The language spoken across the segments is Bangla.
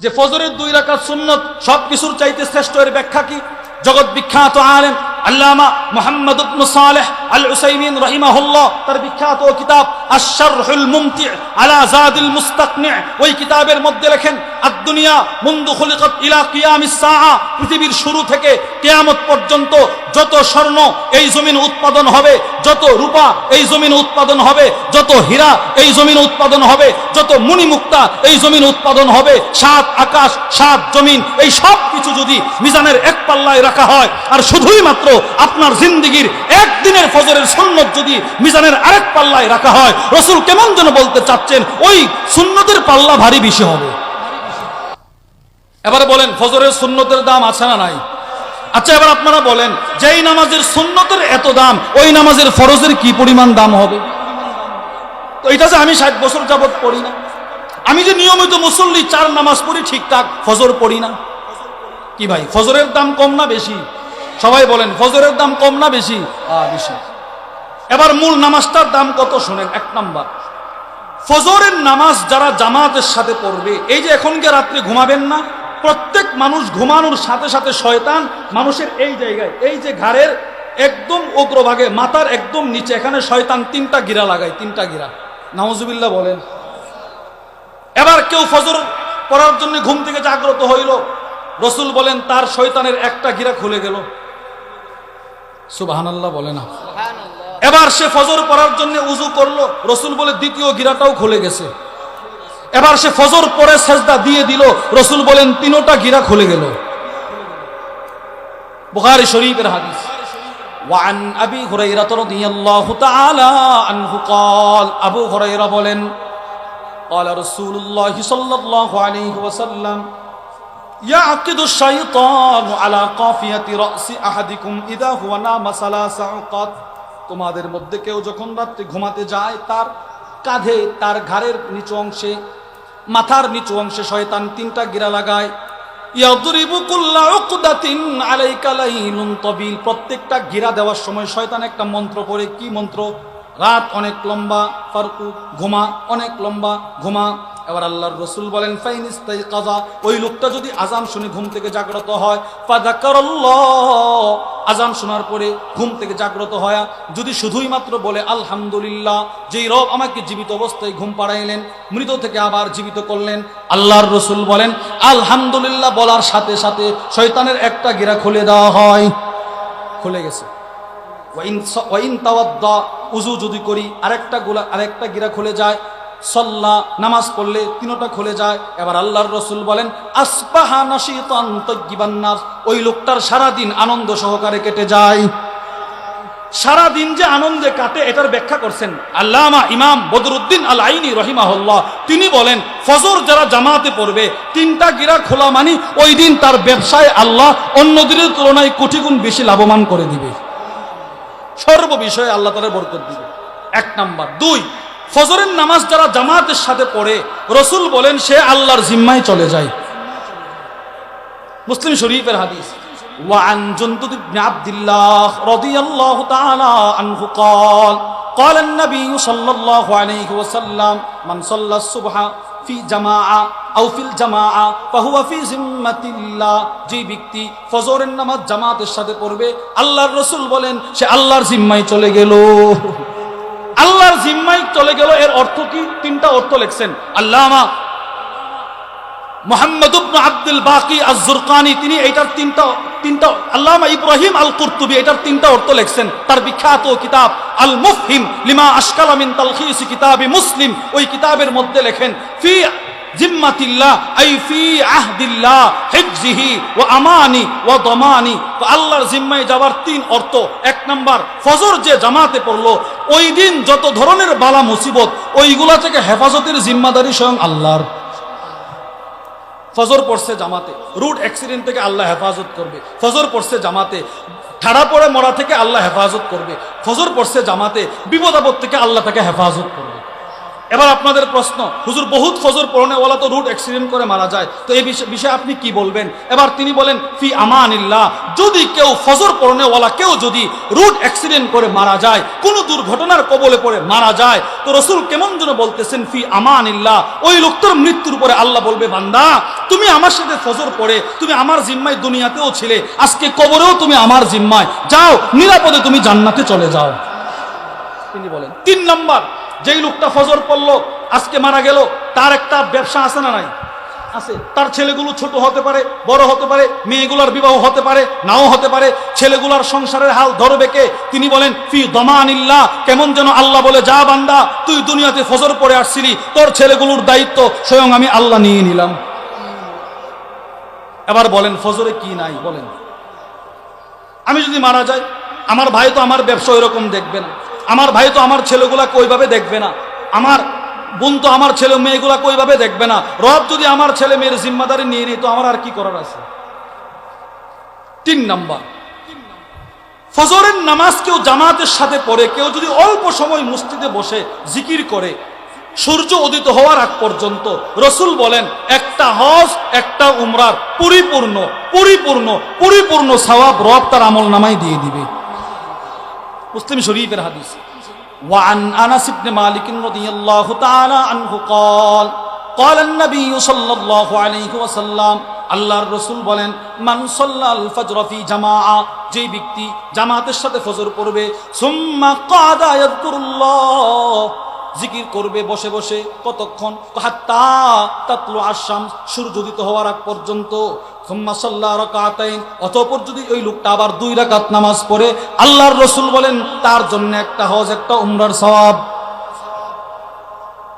যে ফজরের দুই রাকাত সুন্নত সব কিছুর চাইতে শ্রেষ্ঠ এর ব্যাখ্যা কি? জগৎ বিখ্যাত আলেম আল্লামা মোহাম্মদ সালেহ আল উসাইমিন তার বিখ্যাত কিতাব মুমতি আলা ওই কিতাবের মধ্যে লেখেন ইলা কিয়ামিস সাআ পৃথিবীর শুরু থেকে কিয়ামত পর্যন্ত যত স্বর্ণ এই জমিন উৎপাদন হবে, যত রূপা এই জমিন উৎপাদন হবে, যত হীরা এই জমিন উৎপাদন হবে যত মুনিমুক্তা এই জমিন উৎপাদন হবে। সাত আকাশ, সাত জমিন, এই সব কিছু যদি মিজানের এক পাল্লায় রাখা হয়, আর শুধুই মাত্র আপনার জিন্দিগির একদিনের ফজরের সুন্নত যদি মিজানের আরেক পাল্লায় রাখা হয়, রসুল কেমন যেন বলতে চাচ্ছেন, ওই সুন্নতের পাল্লা ভারী বেশি হবে। এবারে বলেন, ফজরের সুন্নতের দাম আছে না নাই? আচ্ছা এবার আপনারা বলেন, যেই নামাজের সুন্নতের এত দাম, ওই নামাজের ফরজের কি পরিমাণ দাম হবে? তো এটা যে আমি ষাট বছর যাবত পড়ি না। আমি যে নিয়মিত মুসল্লি, চার নামাজ পড়ি ঠিকঠাক ফজর পড়ি না। কি ভাই, ফজরের দাম কম না বেশি? সবাই বলেন, ফজরের দাম কম না বেশি? বেশি। এবার মূল নামাজটার দাম কত শোনেন, এক নাম্বার। ফজরের নামাজ যারা জামাতের সাথে পড়বে, এই যে এখনকে রাত্রে ঘুমাবেন না, প্রত্যেক মানুষ ঘুমানোর সাথে সাথে শয়তান মানুষের এই জায়গায়, এই যে ঘাড়ের একদম অগ্রভাগে মাথার একদম নিচে, এখানে শয়তান তিনটা গিরা লাগায়, তিনটা গিরা। নাউজুবিল্লাহ বলেন। এবার কেউ ফজর পড়ার জন্য ঘুম থেকে জাগ্রত হইল রসুল বলেন তার শয়তানের একটা গিরা খুলে গেল সুবাহানাল্লাহ বলে না এবার সে ফজর পড়ার জন্য উজু করলো রসুল বলে দ্বিতীয় গিরাটাও খুলে গেছে এবার সে ফজর পরে সেজদা দিয়ে দিল রসুল বলেন তিনোটা গিরা খুলে গেল বুখারী শরীফের হাদিস وعن أبي هريرة رضي الله تعالى عنه قال أبو هريرة বলেন قال رسول الله صلى الله عليه وسلم يعقد الشيطان على قافية رأس أحدكم إذا هو نام ثلاث عقد তোমাদের মধ্যে কেউ যখন রাত্রে ঘুমাতে যায় তার কাঁধে তার ঘাড়ের নিচু অংশে মাথার নিচু অংশে শয়তান তিনটা গিরা লাগায় ইয়াদরিবু কুল্লা উকদাতিন আলাইকা লাইলুন তাবিল প্রত্যেকটা গিরা দেওয়ার সময় শয়তান একটা মন্ত্র পড়ে কি মন্ত্র রাত অনেক লম্বা, ফারকু ঘুমা, অনেক লম্বা ঘুমা। এবার আল্লাহর রসুল বলেন, ফাইন ইস্তাই কাজা ওই লোকটা যদি আজান শুনে ঘুম থেকে জাগ্রত হয় ফাদাকারাল্লাহ আজান শোনার পরে ঘুম থেকে জাগ্রত হয়। যদি শুধুই মাত্র বলে, আলহামদুলিল্লাহ যেই রব আমাকে জীবিত অবস্থায় ঘুম পাড়াইলেন, মৃত থেকে আবার জীবিত করলেন, আল্লাহর রসুল বলেন, আলহামদুলিল্লাহ বলার সাথে সাথে শয়তানের একটা গিরা খুলে দেওয়া হয়। খুলে গেছে। ওয়াইন ওয়াইন তাওয়াদ্দা উজু যদি করি, আরেকটা গোলা, আরেকটা গিরা খুলে যায়, সল্লা, নামাজ পড়লে তিনোটা খুলে যায়। এবার আল্লাহর রসুল বলেন আসপাহা নাস ওই লোকটার সারা দিন আনন্দ সহকারে কেটে যায়। সারা দিন যে আনন্দে কাটে, এটার ব্যাখ্যা করছেন আল্লামা ইমাম বদরুদ্দিন আল আইনি রহিমাহুল্লাহ। তিনি বলেন, ফজর যারা জামাতে পড়বে, তিনটা গিরা খোলা মানি, ওই দিন তার ব্যবসায় আল্লাহ অন্য দিনের তুলনায় কোটি গুণ বেশি লাভবান করে দিবে। সর্ব বিষয়ে আল্লাহ তালা বরকত দিবে এক নাম্বার দুই ফজরের নামাজ যারা জামাতের সাথে পড়ে রসুল বলেন সে আল্লাহর জিম্মায় চলে যায় মুসলিম শরীফের হাদিস وعن جندب بن عبد الله رضي الله تعالى عنه قال قال النبي صلى الله عليه وسلم من صلى الصبح যে ব্যক্তি ফজরের নামাজ জামাতের সাথে পড়বে, আল্লাহর রসুল বলেন, সে আল্লাহর জিম্মায় চলে গেল। আল্লাহর জিম্মায় চলে গেল এর অর্থ কি? তিনটা অর্থ লেখছেন। আল্লামা মোহাম্মদ আব্দুল বাকি আজুরকানি তিনি এইটার তিনটা তিনটা, আল্লামা ইব্রাহিম আল কুরতুবি এটার তিনটা অর্থ লিখছেন। তার বিখ্যাত কিতাব আল মুফহিম লিমা আশকালা মিন তালখিস কিতাবি মুসলিম, ওই কিতাবের মধ্যে লেখেন, ফি জিম্মাতিল্লাহ, আই ফি আহদিল্লাহ, হিফজিহি ওয়া আমানি ওয়া দমানি। আল্লাহর জিম্মায় যাওয়ার তিন অর্থ। এক নাম্বার, ফজর যে জামাতে পড়ল, ওই দিন যত ধরনের বালা মুসিবত, ওইগুলা থেকে হেফাজতের জিম্মাদারি স্বয়ং আল্লাহর। ফজর পড়ছে জামাতে। রুট অ্যাক্সিডেন্ট থেকে আল্লাহ হেফাজত করবে। ফজর পড়ছে জামাতে। ঠাড়া পড়ে মরা থেকে আল্লাহ হেফাজত করবে। ফজর পড়ছে জামাতে। বিপদ আপদ থেকে আল্লাহ তাকে হেফাজত করবে। এবার আপনাদের প্রশ্ন, হুজুর বহুত ফজর পড়নেওয়ালা তো রুট অ্যাক্সিডেন্ট করে মারা যায়, তো এই বিষয়ে- আপনি কি বলবেন? এবার তিনি বলেন, ফি আমানিল্লাহ, যদি কেউ ফজর পড়নেওয়ালা কেউ যদি রুট অ্যাক্সিডেন্ট করে মারা যায়, কোনো দুর্ঘটনার কবলে পড়ে মারা যায়, তো রসুল কেমন যেন বলতেছেন, ফি আমানিল্লাহ, ওই লোকটার মৃত্যুর পরে আল্লাহ বলবে, বান্দা, তুমি আমার সাথে ফজর পড়ে, তুমি আমার জিম্মায় দুনিয়াতেও ছিলে, আজকে কবরেও তুমি আমার জিম্মায়, যাও, নিরাপদে তুমি জান্নাতে চলে যাও। তিনি বলেন, তিন নম্বর যেই লোকটা ফজর পড়ল, আজকে মারা গেল, তার একটা ব্যবসা আছে না নাই? আছে। তার ছেলেগুলো ছোট হতে পারে, বড় হতে পারে, মেয়েগুলার বিবাহ হতে পারে, নাও হতে পারে। ছেলেগুলার সংসারের হাল ধরবে কে? তিনি বলেন, ফি দমানিল্লাহ, কেমন যেন আল্লাহ বলে, যা বান্দা, তুই দুনিয়াতে ফজর পড়ে আসছিলি, তোর ছেলেগুলোর দায়িত্ব, স্বয়ং আমি আল্লাহ নিয়ে নিলাম। এবার বলেন, ফজরে কি নাই? বলেন। আমি যদি মারা যাই, আমার ভাই তো আমার ব্যবসা ওইরকম দেখবে না আমার ভাই তো আমার ছেলেগুলাকে ওইভাবে দেখবে না। আমার বোন তো আমার ছেলে মেয়েগুলাকে ওইভাবে দেখবে না। রব যদি আমার ছেলে মেয়ের জিম্মাদারি নিয়ে নিই তো আমার আর কি করার আছে? তিন নাম্বার। ফজরের নামাজ কেউ জামাতের সাথে পড়ে, কেউ যদি অল্প সময় মসজিদে বসে জিকির করে, সূর্য উদিত হওয়ার আগ পর্যন্ত রসুল বলেন, একটা হজ, একটা উমরার পরিপূর্ণ পরিপূর্ণ পরিপূর্ণ সওয়াব রব তার আমল নামাই দিয়ে দিবে। মুসলিম শরীফের হাদিস وعن انس بن مالك رضي الله تعالى عنه قال قال النبي صلى الله عليه وسلم আল্লাহর রসুল বলেন মান সাল্লাল ফজর ফি জামাআ যে ব্যক্তি জামাতের সাথে ফজর পড়বে সুম্মা কাদা ইয়াযকুরুল্লাহ জিকির করবে বসে বসে কতক্ষণ হাত্তা তাতলু আসাম সূর্য উদিত হওয়ার আগ পর্যন্ত রাকাতাইন যদি ওই লোকটা আবার দুই রাকাত নামাজ পড়ে, আল্লাহর রসুল বলেন, তার জন্য একটা হজ, একটা উমরার সওয়াব।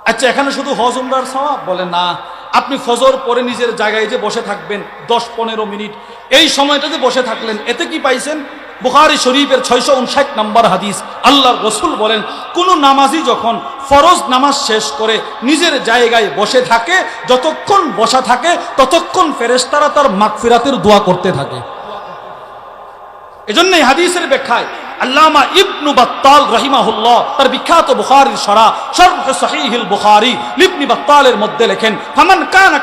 আচ্ছা এখানে শুধু হজ, উমরার সওয়াব? বলে না। আপনি ফজর পরে নিজের জায়গায় যে বসে থাকবেন, দশ পনেরো মিনিট, এই সময়টাতে বসে থাকলেন, এতে কি পাইছেন? বুখারি শরীফের ছয়শো উনষাট নম্বর হাদিস। আল্লাহর রসুল বলেন, কোন নামাজি যখন ফরজ নামাজ শেষ করে নিজের জায়গায় বসে থাকে, যতক্ষণ বসা থাকে, ততক্ষণ ফেরেস্তারা তার মাগফিরাতের দোয়া করতে থাকে। এজন্য হাদিসের ব্যাখ্যায় আল্লামা ইবনু বাত্তাল রহিমাহুল্লাহ তার বিখ্যাত বুখারীর সরা সর্ব সহিহিল বুখারী, লিবনি বাত্তালের মধ্যে লেখেন, ফামান কানা